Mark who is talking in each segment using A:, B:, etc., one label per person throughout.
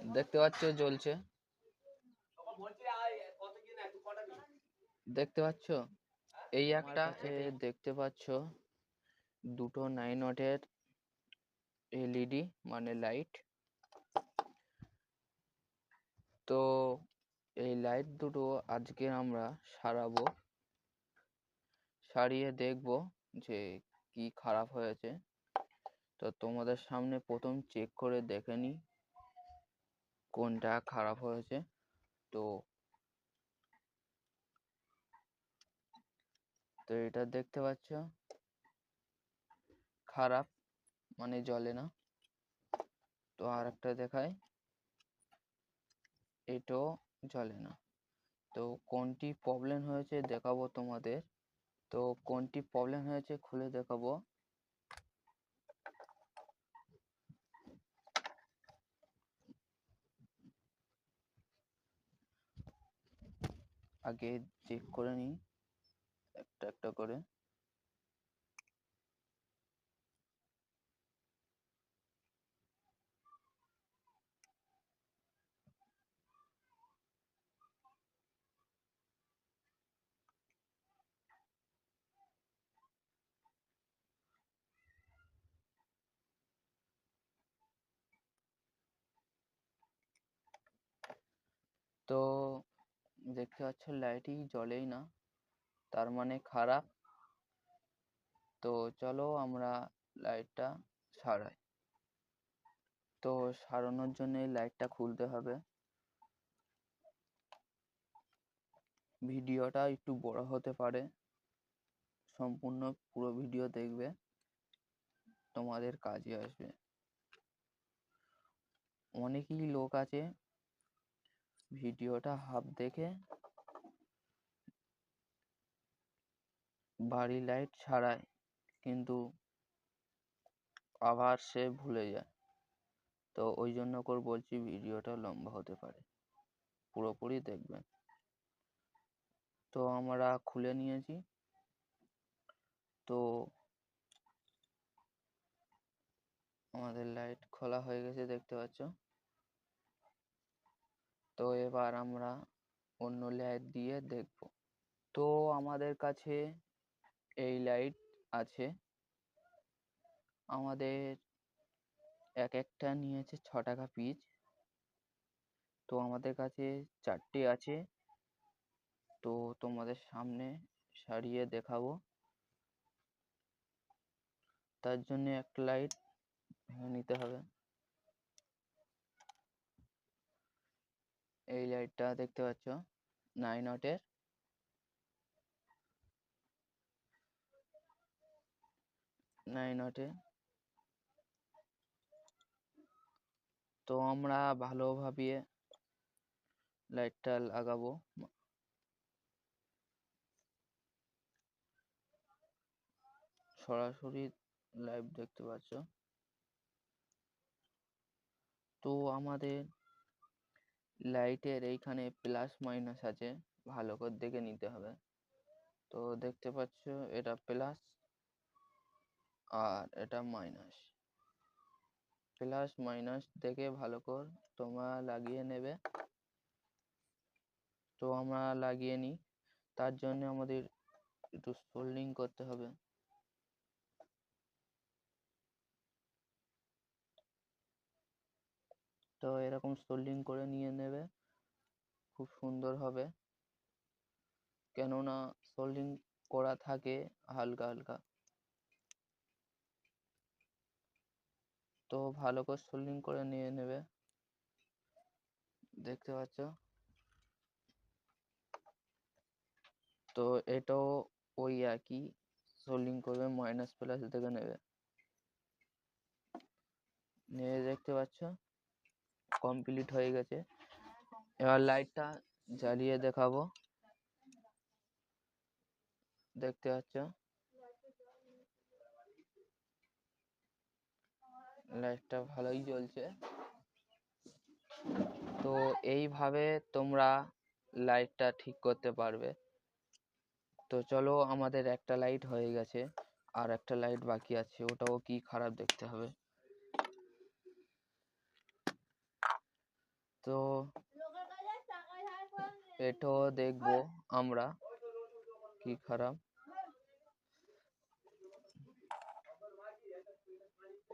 A: দেখতে পাচ্ছ জ্বলছে। দেখতে পাচ্ছ? এই একটা দেখতে পাচ্ছ দুটো নাইন ওয়াটের এলইডি মানে লাইট। তো এই লাইট দুটো আজকে আমরা সারাবো। সারিয়ে দেখব যে কি খারাপ হয়েছে। তো তোমাদের সামনে প্রথম চেক করে দেখে নিই কোনটা খারাপ হয়েছে? তো তো এটা দেখতে পাচ্ছ? খারাপ মানে জ্বলে না। তো আর একটা দেখায় এটাও জ্বলে না। তো কোনটি প্রবলেম হয়েছে দেখাবো তোমাদের। তো কোনটি প্রবলেম হয়েছে খুলে দেখাবো। আগে চেক করে নিই। একটা একটা করে। তো দেখতে পাচ্ছ লাইটই জ্বলেই না, তার মানে খারাপ। তো চলো আমরা লাইটটা সারাই। তো সারানোর জন্য এই লাইটটা খুলতে হবে। ভিডিওটা একটু বড় হতে পারে। সম্পূর্ণ পুরো ভিডিও দেখবে, তোমাদের কাজে আসবে। অনেকই লোক আছে ভিডিওটা হাফ দেখে বাড়ি লাইট ছাড়ায়, কিন্তু আবার সে ভুলে যায়। তো ওই জন্য করে বলছি ভিডিওটা লম্বা হতে পারে। পুরোপুরি দেখবেন। তো আমরা খুলে নিয়েছি। তো আমাদের লাইট খোলা হয়ে গেছে, দেখতে পাচ্ছ? তো এবার আমরা অন্য লাইট দিয়ে দেখব। তো আমাদের কাছে এই লাইট আছে। আমাদের এক একটা নিয়েছে ছ টাকা পিস তো আমাদের কাছে চারটে আছে। তো তোমাদের সামনে সারিয়ে দেখাবো। তার জন্য একটা লাইট ভেঙে নিতে হবে। এই লাইটটা দেখতে পাচ্ছ নাইন ওয়াটের নাইন ওয়াটে তো আমরা ভালোভাবে লাইটটা লাগাবো। সরাসরি লাইভ দেখতে পাচ্ছ। তো আমাদের লাইটের এইখানে প্লাস মাইনাস আছে, ভালো করে দেখে নিতে হবে। তো দেখতে পাচ্ছ, এটা প্লাস আর এটা মাইনাস প্লাস মাইনাস দেখে ভালো করে তোমরা লাগিয়ে নেবে। তো আমরা লাগিয়ে নিই। তার জন্য আমাদের একটু সোল্ডিং করতে হবে। তো এরকম সোল্ডিং করে নিয়ে নেবে। খুব সুন্দর হবে। কেননা সোল্ডিং করা থাকে হালকা হালকা। তো ভালো করে সোল্ডিং করে নিয়ে নেবে। দেখতে পাচ্ছ? তো এটাও ওই একই। সোল্ডিং করবে মাইনাস প্লাস দেখে নেবে। নিয়ে দেখতে পাচ্ছ? কমপ্লিট হয়ে গেছে। এবার লাইটটা জ্বালিয়ে দেখাবো। দেখতে পাচ্ছ? লাইটটা ভালোই জ্বলছে। তো এইভাবে তোমরা লাইটটা ঠিক করতে পারবে। তো চলো আমাদের একটা লাইট হয়ে গেছে। আর একটা লাইট বাকি আছে। ওটাও কি খারাপ দেখতে হবে? তো এটাও দেখব আমরা কি খারাপ।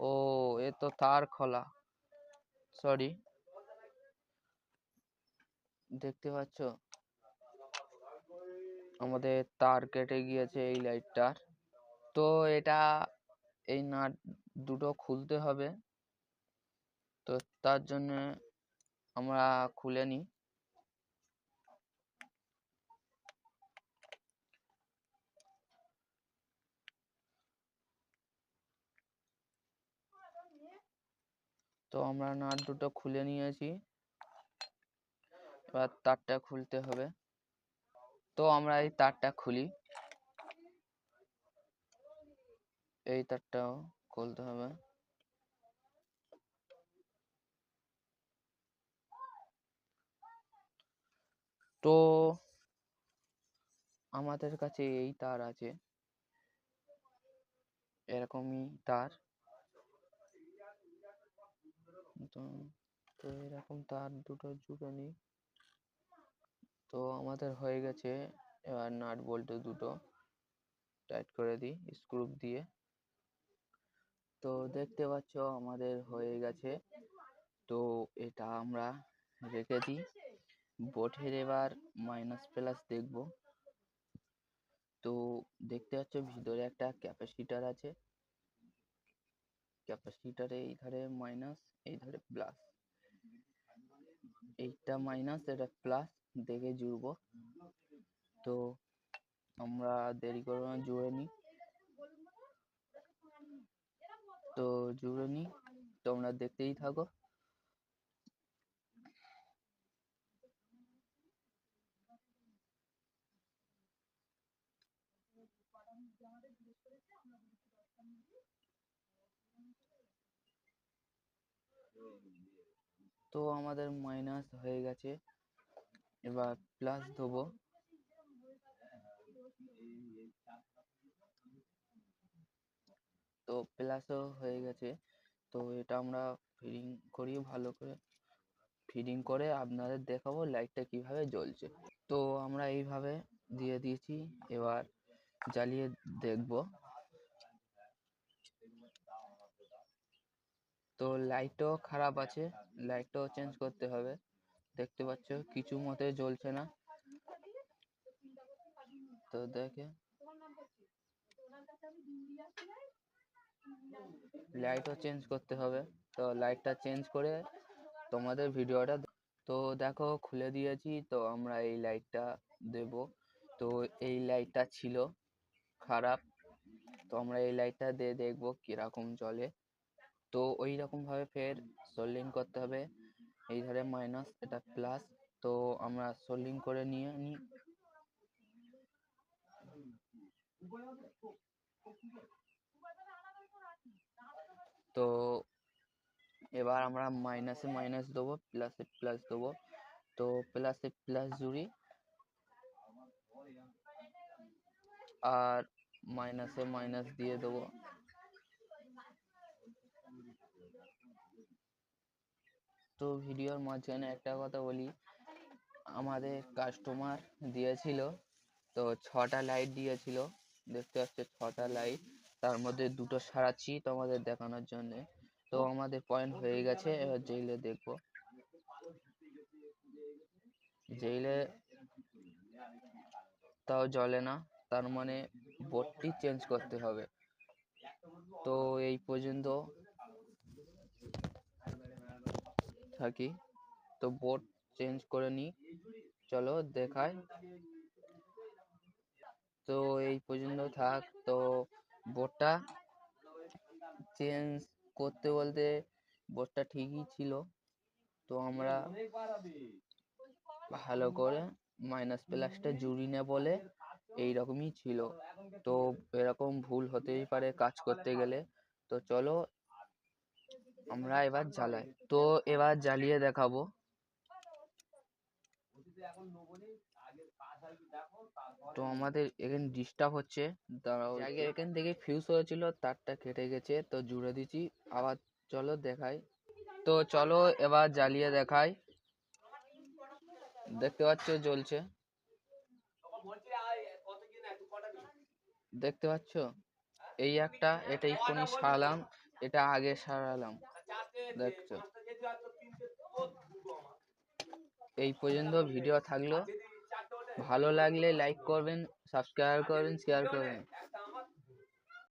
A: ও, এ তো তার খোলা। সরি দেখতে পাচ্ছ? আমাদের তার কেটে গিয়েছে এই লাইটটার। তো এটা এই নাট দুটো খুলতে হবে। তো তার জন্য আমরা খুলে নিই। তো আমরা নাট দুটো খুলে নিয়েছি। এবার তারটা খুলতে হবে। তো আমরা এই তারটা খুলি। এই তারটাও খুলতে হবে। তো আমাদের কাছে এই তার আছে। এরকমই তার। তো তো এরকম তার দুটো জুড়ে নিই তো আমাদের হয়ে গেছে। এবার নাট বল্টু দুটো টাইট করে দিই স্ক্রু দিয়ে। তো দেখতে পাচ্ছ, আমাদের হয়ে গেছে। তো এটা আমরা রেখে দিই। বোটের এবার মাইনাস প্লাস দেখব। তো দেখতে পাচ্ছ ভিতরে একটা ক্যাপাসিটার আছে। ক্যাপাসিটারে এই ধারে মাইনাস এই ধারে প্লাস এইটা মাইনাস এটা প্লাস দেখে জুড়বো। তো আমরা দেরি করব না, জুড়ে নিই। তো জুড়ে নিই। তোমরা দেখতেই থাকো। তো আমাদের মাইনাস হয়ে গেছে। এবার প্লাস দেবো তো প্লাসও হয়ে গেছে। তো এটা আমরা ফিডিং করি ভালো করে। ফিডিং করে আপনাদের দেখাবো লাইটটা কীভাবে জ্বলছে। তো আমরা এইভাবে দিয়ে দিয়েছি। এবার জ্বালিয়ে দেখব। তো লাইটও খারাপ আছে লাইটটাও চেঞ্জ করতে হবে। দেখতে পাচ্ছ, কিছু মতে জ্বলছে না। তো দেখে। লাইটও চেঞ্জ করতে হবে। তো লাইটটা চেঞ্জ করে তোমাদের ভিডিওটা তো দেখো, খুলে দিয়েছি। তো আমরা এই লাইটটা দেব। তো এই লাইটটা ছিল খারাপ। তো আমরা এই লাইটটা দিয়ে দেখব কীরকম চলে তো ওই রকম ভাবে ফের সোল্ডিং করতে হবে। এই ধারে মাইনাস এটা প্লাস তো আমরা সোল্ডিং করে নিয়ে নিই তো এবার আমরা মাইনাসে মাইনাস দেবো প্লাসে প্লাস দেবো। তো প্লাসে প্লাস জুড়ি। আর মাইনাসে মাইনাস দিয়ে দেবো। তো ভিডিওর মাঝখানে একটা কথা বলি। আমাদের কাস্টমার দিয়েছিল তো ছটা লাইট দিয়েছিল। দেখতে পাচ্ছ ছটা লাইট তার মধ্যে দুটো সারাচ্ছি তোমাদের দেখানোর জন্য। তো আমাদের পয়েন্ট হয়ে গেছে, এবার জেলে দেখব। জেলে তাও জ্বলে না, তার মানে বোর্ডটি চেঞ্জ করতে হবে। তো এই পর্যন্ত থাকি। তো বোর্ড চেঞ্জ করে নিই চলো দেখাই। তো এই পর্যন্ত থাক। তো বোর্ডটা চেঞ্জ করতে বলতে বোর্ডটা ঠিকই ছিল। তো আমরা ভালো করে মাইনাস প্লাসটা জুড়ি না বলে এই রকমই ছিল। তো এরকম ভুল হতেই পারে কাজ করতে গেলে। তো চলো আমরা এবার জ্বালাই। তো এবার জ্বালিয়ে দেখাবো। তো আমাদের এখানে ডিস্টার্ব হচ্ছে। দাঁড়াও আগে এখান থেকে ফিউজ হয়েছিল তারটা কেটে গেছে তো জুড়ে দিচ্ছি। আবার চলো দেখাই। তো চলো এবার জ্বালিয়ে দেখাই। দেখতে পাচ্ছ জ্বলছে। দেখতে পাচ্ছ? এই একটা এটা এক্ষুনি সারালাম এটা আগে সারালাম। দেখছ? এই পর্যন্ত ভিডিও থাকল। ভালো লাগলে লাইক করবেন সাবস্ক্রাইব করবেন শেয়ার করবেন।